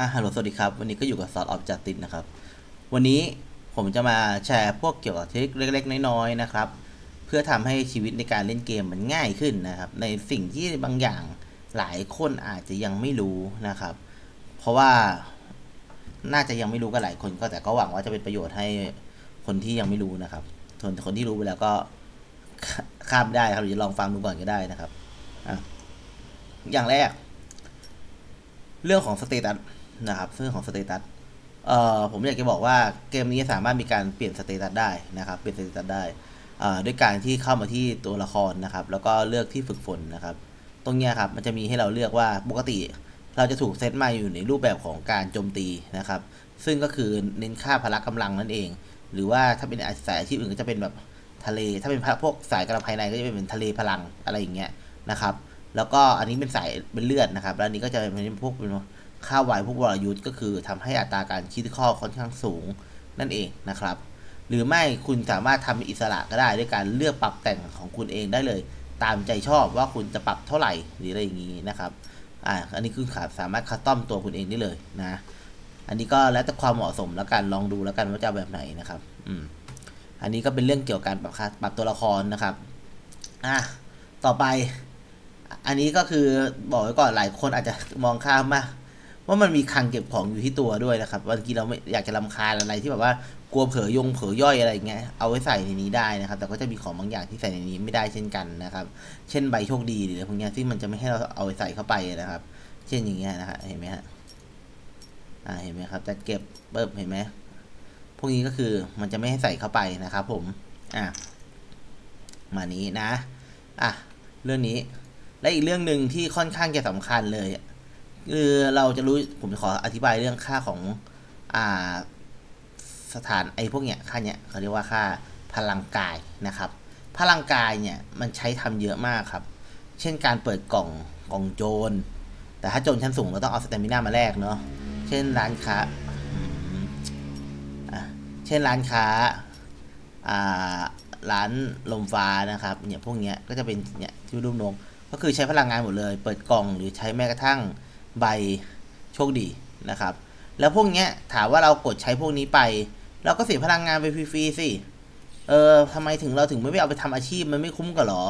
อะฮัลโหลสวัสดีครับ วันนี้ก็อยู่กับซอสออฟจัตินนะครับ วันนี้ผมจะมาแชร์พวกเกี่ยวกับเทคนิคเล็กๆ น้อยๆนะครับ เพื่อทำให้ชีวิตในการเล่นเกมมันง่ายขึ้นนะครับ ในสิ่งที่บางอย่างหลายคนอาจจะยังไม่รู้นะครับ เพราะว่าน่าจะยังไม่รู้กันหลายคนก็แต่ก็หวังว่าจะเป็นประโยชน์ให้คนที่ยังไม่รู้นะครับส่วนคนที่รู้ไปแล้วก็ข้ามได้ครับหรือจะลองฟังดูก่อนก็ได้นะครับอะอย่างแรก เรื่องของสเตตัส นะครับเรื่องของสเตตัสเอ่อผมอยากจะบอกว่าเกมนี้สามารถมีการเปลี่ยนสเตตัสได้นะครับเปลี่ยนสเตตัสได้เอ่อด้วยการที่เข้ามาที่ตัวละครนะครับ แล้วก็เลือกที่ฝึกฝนนะครับ ตรงนี้ครับมันจะมีให้เราเลือกว่าปกติ เราจะถูกเซตมาอยู่ในรูปแบบของการโจมตีนะครับ ซึ่งก็คือเน้นค่าพละกำลังนั่นเอง หรือว่าถ้าเป็นสายอาชีพอื่นก็จะเป็นแบบทะเล ถ้าเป็นพวกสายกำลังภายในก็จะเป็นทะเลพลังอะไรอย่างเงี้ยนะครับ แล้วก็อันนี้เป็นสายเป็นเลือดนะครับ แล้วอันนี้ก็จะเป็นพวกเป็น ค่าไวพวกวรยุทธ์ก็คือทำให้อัตราการคิดข้อค่อนข้างสูงนั่นเองนะครับ หรือไม่คุณสามารถทำเป็นอิสระก็ได้ด้วยการเลือกปรับแต่งของคุณเองได้เลย ตามใจชอบว่าคุณจะปรับเท่าไหร่หรืออะไรอย่างนี้นะครับอ่าอันนี้คือขาสามารถคัสตอมตัวคุณเองได้เลยนะ อันนี้ก็แล้วแต่ความเหมาะสมแล้วกันลองดูแล้วกันว่าจะแบบไหนนะครับอืมอันนี้ก็เป็นเรื่องเกี่ยวกับการปรับปรับตัวละครนะครับอะต่อไป อันนี้ก็คือบอกไว้ก่อนหลายคนอาจจะมองข้ามมา ว่ามันมีคลังเก็บของอยู่ที่ตัวด้วยนะครับบางทีเราไม่อยากจะรำคาญอะไรที่แบบว่ากลัวเผลอยงเผลอย่อยอะไรอย่างเงี้ยเอาไว้ใส่ในนี้ได้นะครับ แต่ก็จะมีของบางอย่างที่ใส่ในนี้ไม่ได้เช่นกันนะครับ เช่นใบโชคดีหรืออะไรพวกนี้ยที่มันจะไม่ให้เราเอาไปใส่เข้าไปนะครับ เช่นอย่างเงี้ยนะฮะเห็นไหมฮะอ่าเห็นไหมครับจะเก็บเปิบเห็นไหมพวกนี้ก็คือมันจะไม่ให้ใส่เข้าไปนะครับ ผมอะมานี้นะอะเรื่องนี้และอีกเรื่องหนึ่งที่ค่อนข้างจะสำคัญเลย คือเราจะรู้ผมจะขออธิบายเรื่องค่าของอ่าสถานไอ้พวกเนี้ยค่าเนี้ยเขาเรียกว่าค่าพลังกายนะครับ พลังกายเนี่ยมันใช้ทำเยอะมากครับ เช่นการเปิดกล่องกล่องโจร แต่ถ้าโจรชั้นสูงเราต้องเอาสเตมิน่ามาแลกเนาะเช่นร้านค้าเช่นร้านค้าอ่าร้านลมฟ้านะครับเนี่ยพวกเนี้ยก็จะเป็นเนี่ยที่รูปนกก็คือใช้พลังงานหมดเลย เปิดกล่องหรือใช้แม้กระทั่ง ใบโชคดีนะครับ แล้วพวกเนี้ยถามว่าเรากดใช้พวกนี้ไป เราก็เสียพลังงานไปฟรีๆสิ เออทำไมถึงเราถึงไม่เอาไปทำอาชีพมันไม่คุ้มกันหรอ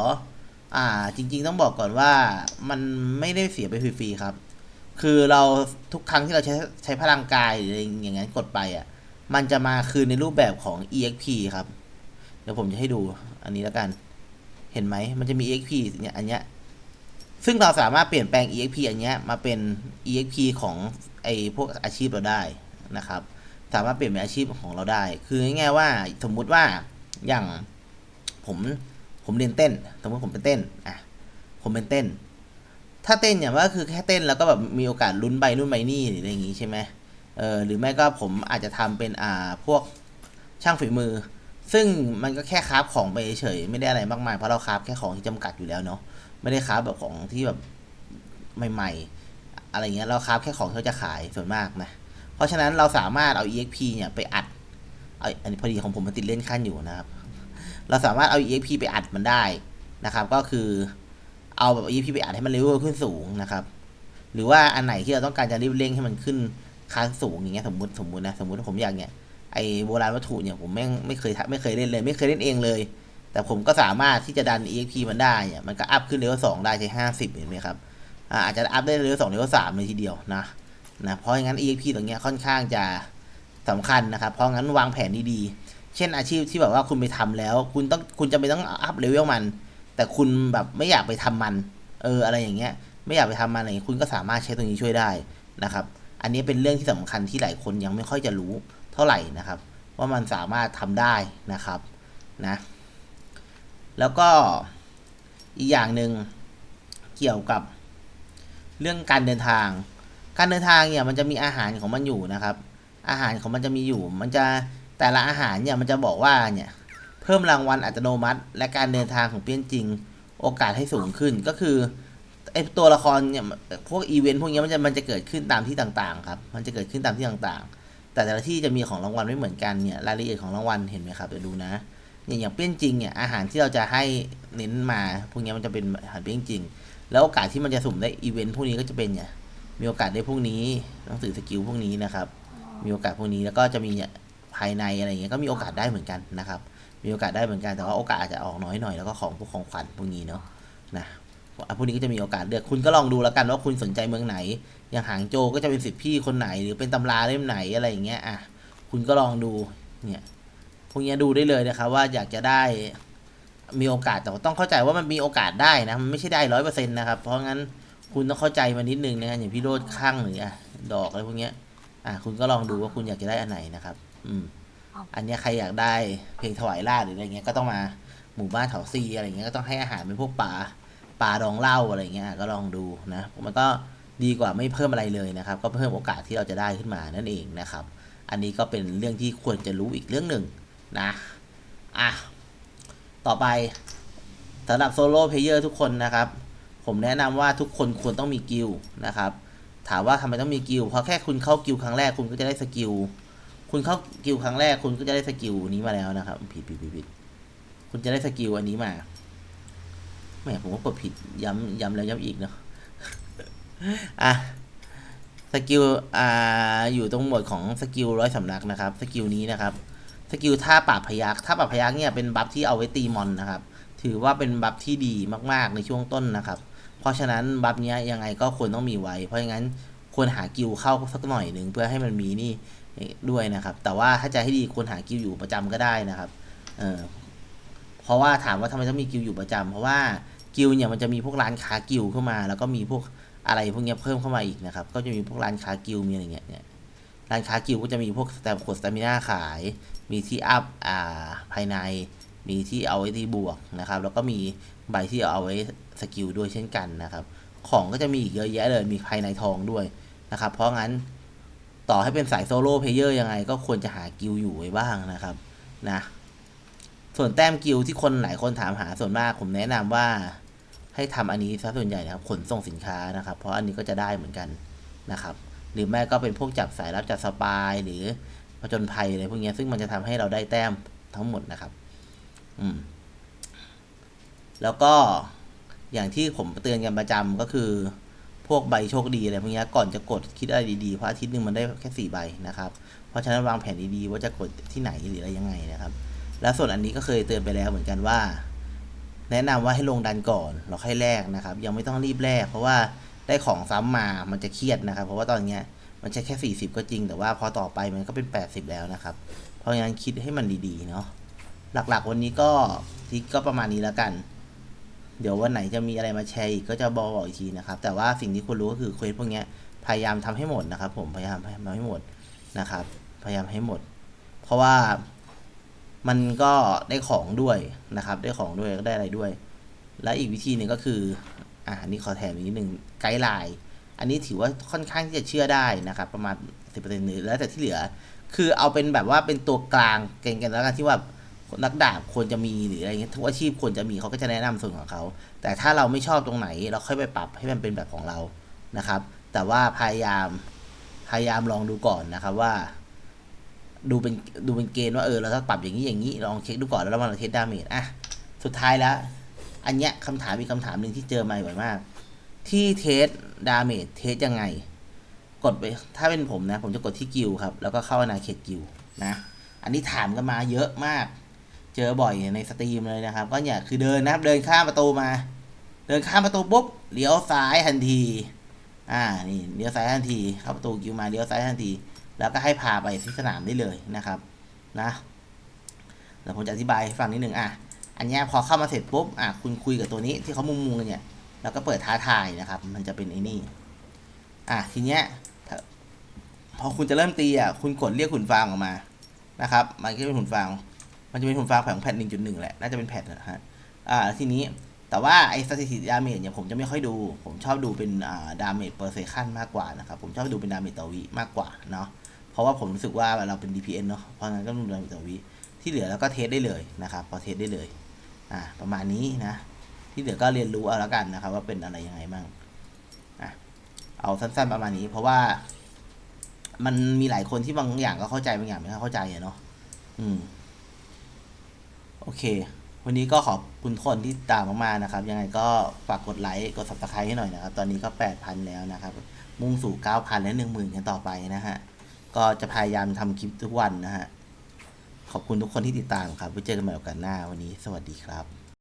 อ่า จริง ๆ ต้องบอกก่อนว่ามันไม่ได้เสียไปฟรีๆครับ คือเราทุกครั้งที่เราใช้ใช้พลังกายหรืออย่างนั้นกดไปอะ มันจะมาคืนในรูปแบบของ exp ครับ เดี๋ยวผมจะให้ดูอันนี้แล้วกัน เห็นไหมมันจะมี exp เนี่ยอันเนี้ย ซึ่งเราสามารถเปลี่ยนแปลง exp อันเนี้ยมาเป็น exp ของไอพวกอาชีพเราได้นะครับ สามารถเปลี่ยนเป็นอาชีพของเราได้ คือง่ายๆว่าสมมุติว่าอย่างผมผมเรียนเต้น สมมติผมเป็นเต้นอะผมเป็นเต้น ถ้าเต้นเนี่ยว่าคือแค่เต้นแล้วก็แบบมีโอกาสลุ้นใบนู่นใบนี่หรืออะไรอย่างงี้ใช่ไหมเออหรือไม่ก็ผมอาจจะทำเป็นอ่าพวกช่างฝีมือ ซึ่งมันก็แค่คราฟของไปเฉยไม่ได้อะไรมากมายเพราะเราคราฟแค่ของที่จำกัดอยู่แล้วเนาะ ไม่ได้คราแบบของที่แบบใหม่ๆ อะไรเงี้ยเราคราแค่ของที่เราจะขายส่วนมากนะ เพราะฉะนั้นเราสามารถเอา exp เนี่ยไปอัดเอาอันนี้พอดีของผมมันติดเล่นขั้นอยู่นะครับ เราสามารถเอา exp ไปอัดมันได้นะครับ ก็คือเอาแบบ exp ไปอัดให้มันเลเวลขึ้นสูงนะครับ หรือว่าอันไหนที่เราต้องการจะรีบเร่งให้มันขึ้นคลาสสูงอย่างเงี้ยสมมติสมมตินะสมมติผมอยากเนี่ยไอโบราณวัตถุเนี่ยผมแม่งไม่เคยไม่เคยเล่นเลย ไม่เคยเล่นเองเลย แต่ผมก็สามารถที่จะดัน exp มันได้เนี่ยมันก็อัพขึ้นเลเวลสองได้ใช้ห้าสิบเห็นไหมครับอาจจะอัพได้เลเวลสองเลเวลสามเลยทีเดียวนะนะเพราะงั้น exp ตรงเนี้ยค่อนข้างจะสำคัญนะครับ เพราะงั้นวางแผนดีๆ เช่นอาชีพที่แบบว่าคุณไปทำแล้ว คุณต้องคุณจะไม่ต้องอัพเลเวลมัน แต่คุณแบบไม่อยากไปทำมัน เอออะไรอย่างเงี้ย ไม่อยากไปทำมันอะไรคุณก็สามารถใช้ตรงนี้ช่วยได้นะครับ อันนี้เป็นเรื่องที่สำคัญที่หลายคนยังไม่ค่อยจะรู้เท่าไหร่นะครับ ว่ามันสามารถทำได้นะครับนะ แล้วก็อีกอย่างหนึ่งเกี่ยวกับเรื่องการเดินทาง การเดินทางเนี่ยมันจะมีอาหารของมันอยู่นะครับ อาหารของมันจะมีอยู่ มันจะแต่ละอาหารเนี่ยมันจะบอกว่าเนี่ยเพิ่มรางวัลอัตโนมัติ และการเดินทางของเปี้ยนจริง โอกาสให้สูงขึ้นก็คือไอตัวละครเนี่ยพวกอีเวนต์พวกนี้มันจะมันจะเกิดขึ้นตามที่ต่างๆครับมันจะเกิดขึ้นตามที่ต่างๆ แต่แต่ละที่จะมีของรางวัลไม่เหมือนกันเนี่ยรายละเอียดของรางวัลเห็นไหมครับเดี๋ยวดูนะ อย่างอย่างเปี้ยนจริงเนี่ยอาหารที่เราจะให้เน้นมาพวกนี้มันจะเป็นอาหารเปี้ยนจริง แล้วโอกาสที่มันจะสุ่มได้อีเวนต์พวกนี้ก็จะเป็นเนี่ยมีโอกาสได้พวกนี้หนังสือสกิลพวกนี้นะครับ มีโอกาสพวกนี้แล้วก็จะมีเนี่ยภายในอะไรเงี้ยก็มีโอกาสได้เหมือนกันนะครับ มีโอกาสได้เหมือนกันแต่ว่าโอกาสอาจจะออกน้อยหน่อยแล้วก็ของพวกของขวัญพวกนี้เนาะนะพวกนี้ก็จะมีโอกาสเลือกคุณก็ลองดูแล้วกันว่าคุณสนใจเมืองไหน อย่างหางโจก็จะเป็นสิทธิพี่คนไหนหรือเป็นตำราเล่มไหนอะไรอย่างเงี้ยอะคุณก็ลองดูเนี่ย วกเนี้ยดูได้เลยนะครับว่าอยากจะได้มีโอกาสแต่ว่าต้องเข้าใจว่ามันมีโอกาสได้นะมันไม่ใช่ได้ร้อยเปอร์เซ็นต์นะครับ เพราะงั้นคุณต้องเข้าใจมันนิดนึงนะอย่างพี่โรดข้างหรืออะดอกอะไรพวกเนี้ยอะคุณก็ลองดูว่าคุณอยากจะได้อันไหนนะครับ อืม อันเนี้ยใครอยากได้เพลงถวายราชหรืออะไรเงี้ยก็ต้องมาหมู่บ้านเขาซีอะไรเงี้ยก็ต้องให้อาหารเป็นพวกปลาปลาดองเหล้าอะไรเงี้ยก็ลองดูนะมันก็ดีกว่าไม่เพิ่มอะไรเลยนะครับ ก็เพิ่มโอกาสที่เราจะได้ขึ้นมานั่นเองนะครับ อันนี้ก็เป็นเรื่องที่ควรจะรู้อีกเรื่องหนึ่ง นะอะต่อไปสำหรับโซโล่เพลเยอร์ทุกคนนะครับ ผมแนะนำว่าทุกคนควรต้องมีกิลนะครับ ถามว่าทำไมต้องมีกิลเพราะแค่คุณเข้ากิลครั้งแรกคุณก็จะได้สกิลคุณเข้ากิลครั้งแรกคุณก็จะได้สกิลนี้มาแล้วนะครับผิดผิดผิดผิดคุณจะได้สกิลอันนี้มาแหมผมก็กดผิดย้ำย้ำแล้วย้ำอีกเนาะอะสกิลอ่าอยู่ตรงหมวดของสกิลร้อยสำนักนะครับ สกิลนี้นะครับ สกิลท่าปราบพยักท่าปราบพยักเนี่ยเป็นบัฟที่เอาไว้ตีมอนนะครับ ถือว่าเป็นบัฟที่ดีมากๆในช่วงต้นนะครับ เพราะฉะนั้นบัฟเนี้ยยังไงก็ควรต้องมีไว้ เพราะงั้นควรหากิลเข้าสักหน่อยหนึ่งเพื่อให้มันมีนี่ด้วยนะครับ แต่ว่าถ้าจะให้ดีควรหากิลอยู่ประจำก็ได้นะครับเออเพราะว่าถามว่าทำไมต้องมีกิลอยู่ประจำเพราะว่ากิลเนี่ยมันจะมีพวกร้านค้ากิลเข้ามา แล้วก็มีพวกอะไรพวกเนี้ยเพิ่มเข้ามาอีกนะครับ ก็จะมีพวกร้านค้ากิลมีอะไรเงี้ยเนี่ย ร้านค้ากิลก็จะมีพวกสแตมขวดสตามิน่าขาย มีที่อัพอ่าภายใน มีที่เอาไว้ที่บวกนะครับ แล้วก็มีใบที่เอาไว้สกิลด้วยเช่นกันนะครับ ของก็จะมีอีกเยอะแยะเลย มีภายในทองด้วยนะครับ เพราะงั้นต่อให้เป็นสายโซโล่เพลเยอร์ยังไงก็ควรจะหากิลอยู่ไว้บ้างนะครับนะส่วนแต้มกิลที่คนหลายคนถามหาส่วนมากผมแนะนำว่าให้ทำอันนี้ซะส่วนใหญ่นะครับขนส่งสินค้านะครับ เพราะอันนี้ก็จะได้เหมือนกันนะครับ หรือแม่ก็เป็นพวกจับสายรับจับสปายหรือผจญภัยอะไรพวกนี้ซึ่งมันจะทำให้เราได้แต้มทั้งหมดนะครับ อืม แล้วก็อย่างที่ผมเตือนกันประจำก็คือ พวกใบโชคดีอะไรพวกนี้ก่อนจะกดคิดอะไรดีๆเพราะอาทิตย์หนึ่งมันได้แค่สี่ใบนะครับ เพราะฉะนั้นวางแผนดีๆว่าจะกดที่ไหนหรืออะไรยังไงนะครับ แล้วส่วนอันนี้ก็เคยเตือนไปแล้วเหมือนกันว่า แนะนำว่าให้ลงดันก่อนเราค่อยแลกนะครับ ยังไม่ต้องรีบแลกเพราะว่า ได้ของซ้ำมามันจะเครียดนะครับ เพราะว่าตอนเนี้ยมันใช่แค่ 40 ก็จริง แต่ว่าพอต่อไปมันก็เป็น 80 แล้วนะครับ เพราะงั้นคิดให้มันดีๆเนาะหลักๆ วันนี้ก็ที่ก็ประมาณนี้แล้วกัน เดี๋ยววันไหนจะมีอะไรมาแชร์อีกก็จะบอกอีกทีนะครับ แต่ว่าสิ่งที่คุณรู้ก็คือเควสพวกเนี้ยพยายามทำให้หมดนะครับ ผมพยายามทำให้หมดนะครับ พยายามให้หมด เพราะว่ามันก็ได้ของด้วยนะครับ ได้ของด้วยก็ได้อะไรด้วย และอีกวิธีหนึ่งก็คือ อ่านนี้ขอแถมอีกนิดหนึ่งไกด์ไลน์อันนี้ถือว่าค่อนข้างที่จะเชื่อได้นะครับประมาณสิบเปอร์เซ็นต์หรือแล้วแต่ที่เหลือ คือเอาเป็นแบบว่าเป็นตัวกลางเก่งกันแล้วกันที่ว่านักดาบควรจะมีหรืออะไรเงี้ยทุกอาชีพควรจะมีเขาก็จะแนะนำส่วนของเขา แต่ถ้าเราไม่ชอบตรงไหน เราค่อยไปปรับให้มันเป็นแบบของเรานะครับ แต่ว่าพยายามพยายามลองดูก่อนนะครับว่า ดูเป็นดูเป็นเกณฑ์ว่าเออเราต้องปรับอย่างนี้อย่างนี้ลองเช็คดูก่อนแล้วเรามาเทสดาเมจอะสุดท้ายแล้ว อันเนี้ยคำถามอีคำถามหนึ่งที่เจอมาบ่อยมาก ที่เทสดาเมจเทสยังไง กดไปถ้าเป็นผมนะ ผมจะกดที่กิลครับ แล้วก็เข้าอาณาเขตกิลนะ อันนี้ถามกันมาเยอะมาก เจอบ่อยในสตรีมเลยนะครับ ก็เนี่ยคือเดินนะครับ เดินข้ามประตูมา เดินข้ามประตูปุ๊บเลี้ยวซ้ายทันที อ่านี่เลี้ยวซ้ายทันทีเข้าประตูกิลมาเลี้ยวซ้ายทันที แล้วก็ให้พาไปที่สนามได้เลยนะครับ นะแล้วผมจะอธิบายให้ฟังนิดหนึ่งอะ อันเนี้ยพอเข้ามาเสร็จปุ๊บอะคุณคุยกับตัวนี้ที่เขามุงมุงกันเนี่ยแล้วก็เปิดท้าทายนะครับ มันจะเป็นไอ้นี่อะทีเนี้ยพอคุณจะเริ่มตีอะคุณกดเรียกหุ่นฟางออกมานะครับ มันก็จะเป็นหุ่นฟาง มันจะเป็นหุ่นฟางของแพทหนึ่งจุดหนึ่งแหละน่าจะเป็นแพทนะฮะอ่าทีนี้แต่ว่าไอ้สถิติดาเมจเนี่ยผมจะไม่ค่อยดู ผมชอบดูเป็นอ่าดาเมจเปอร์เซคันมากกว่านะครับ ผมชอบดูเป็นดาเมจต่อวิมากกว่าเนาะเพราะว่าผมรู้สึกว่าเราเป็น DPN เนาะเพราะงั้นก็ดูดาเมจต่อวิที่เหลือแล้วก็เทสได้เลยนะครับพอเทสได้เลย อ่าประมาณนี้นะ ที่เหลือก็เรียนรู้เอาแล้วกันนะครับ ว่าเป็นอะไรยังไงบ้างอะเอาสั้นๆประมาณนี้ เพราะว่า มันมีหลายคนที่บางอย่างก็เข้าใจบางอย่างไม่เข้าใจเนาะอืม โอเค วันนี้ก็ขอบคุณคนที่ตามมากๆนะครับ ยังไงก็ฝากกดไลค์กด subscribe ให้หน่อยนะครับ ตอนนี้ก็แปดพันแล้วนะครับ มุ่งสู่9,000และ10,000กันต่อไปนะฮะก็จะพยายามทำคลิปทุกวันนะฮะ ขอบคุณทุกคนที่ติดตามครับไว้เจอกันใหม่โอกาสหน้าวันนี้ สวัสดีครับ